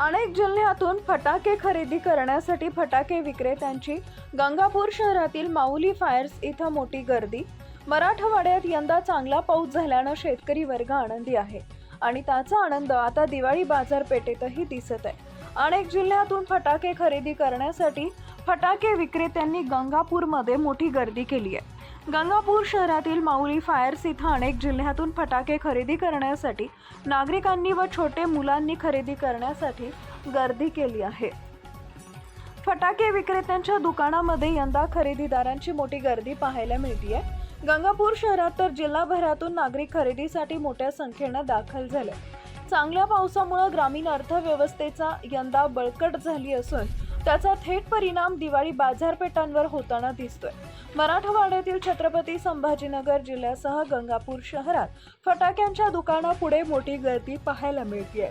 अनेक जिल्ह्यातून फटाके खरेदी करण्यासाठी फटाके विक्रेत्यांची गंगापूर शहरातील माऊली फायर्स इथं मोठी गर्दी. मराठवाड्यात यंदा चांगला पाऊस झाल्यानं शेतकरी वर्ग आनंदी आहे आणि त्याचा आनंद आता दिवाळी बाजारपेठेतही दिसत आहे. अनेक जिल्ह्यातून फटाके खरेदी करण्यासाठी फटाके विक्रेत्यांनी गंगापूरमध्ये मोठी गर्दी केली आहे. गंगापूर शहरातील माऊली फायर्स इथं अनेक जिल्ह्यातून फटाके खरेदी करण्यासाठी नागरिकांनी व छोटे मुलांनी खरेदी करण्यासाठी गर्दी केली आहे. फटाके विक्रेत्यांच्या दुकानामध्ये यंदा खरेदीदारांची मोठी गर्दी पाहायला मिळतीये. गंगापूर शहरात तर जिल्हाभरातून नागरिक खरेदीसाठी मोठ्या संख्येनं दाखल झाले. चांगल्या पावसामुळे ग्रामीण अर्थव्यवस्थेचा यंदा बळकट झाली असून त्याचा थेट परिणाम दिवाळी बाजारपेठांवर होताना दिसतोय. मराठवाड्यातील छत्रपती संभाजीनगर जिल्ह्यासह गंगापूर शहरात फटाक्यांच्या दुकानापुढे मोठी गर्दी पाहायला मिळते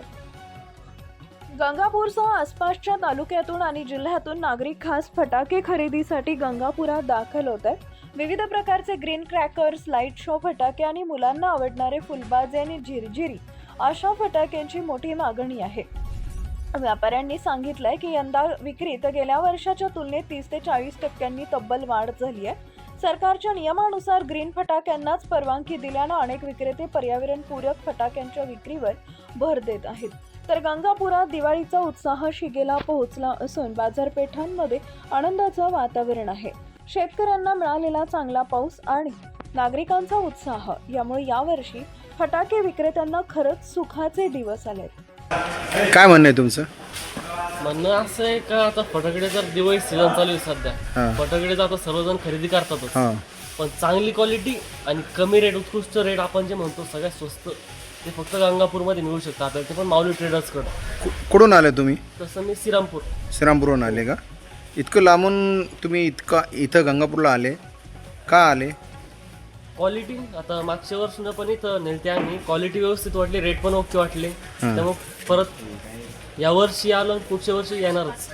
गंगापूरसह आसपासच्या तालुक्यातून आणि जिल्ह्यातून नागरिक खास फटाके खरेदीसाठी गंगापुरात दाखल होत आहेत विविध प्रकारचे ग्रीन क्रॅकर्स लाइट शो फटाके आणि मुलांना आवडणारे फुलबाजे आणि झिरझिरी अशा फटाक्यांची मोठी मागणी आहे. व्यापाऱ्यांनी सांगितलंय की यंदा विक्रीत गेल्या वर्षाच्या तुलनेत तीस ते चाळीस टक्क्यांनी तब्बल वाढ झाली आहे. सरकारच्या नियमानुसार ग्रीन फटाक्यांनाच परवानगी दिल्यानं अनेक विक्रेते पर्यावरणपूरक फटाक्यांच्या विक्रीवर भर देत आहेत. तर गंगापुरात दिवाळीचा उत्साह शिगेला पोहोचला असून बाजारपेठांमध्ये आनंदाचं वातावरण आहे. शेतकऱ्यांना मिळालेला चांगला पाऊस आणि नागरिकांचा उत्साह यामुळे यावर्षी फटाके विक्रेत्यांना खरंच सुखाचे दिवस आलेत. काय म्हणणं आहे तुमचं? म्हणणं असं आहे का आता फटाकडे तर दिवाळी सीझन चालू आहे सध्या. फटाकडे आता सर्वजण खरेदी करतातच. हां. पण चांगली क्वालिटी आणि कमी रेट उत्कृष्ट रेट आपण जे म्हणतो सगळ्यात स्वस्त ते फक्त गंगापूरमध्ये मिळू शकतं आपल्याला ते पण माऊली ट्रेडर्सकडं कुठून आले तुम्ही? तसं मी श्रीरामपूर. श्रीरामपूरहून आले का? इतकं लांबून तुम्ही इतका इथं गंगापूरला आले. का आले? क्वालिटी आता मागच्या वर्षी पण इथं नेलते आम्ही. क्वालिटी व्यवस्थित वाटली रेट पण ओके वाटले. त्यामुळे परत या वर्षी आलो आणि पुढच्या वर्षी येणारच.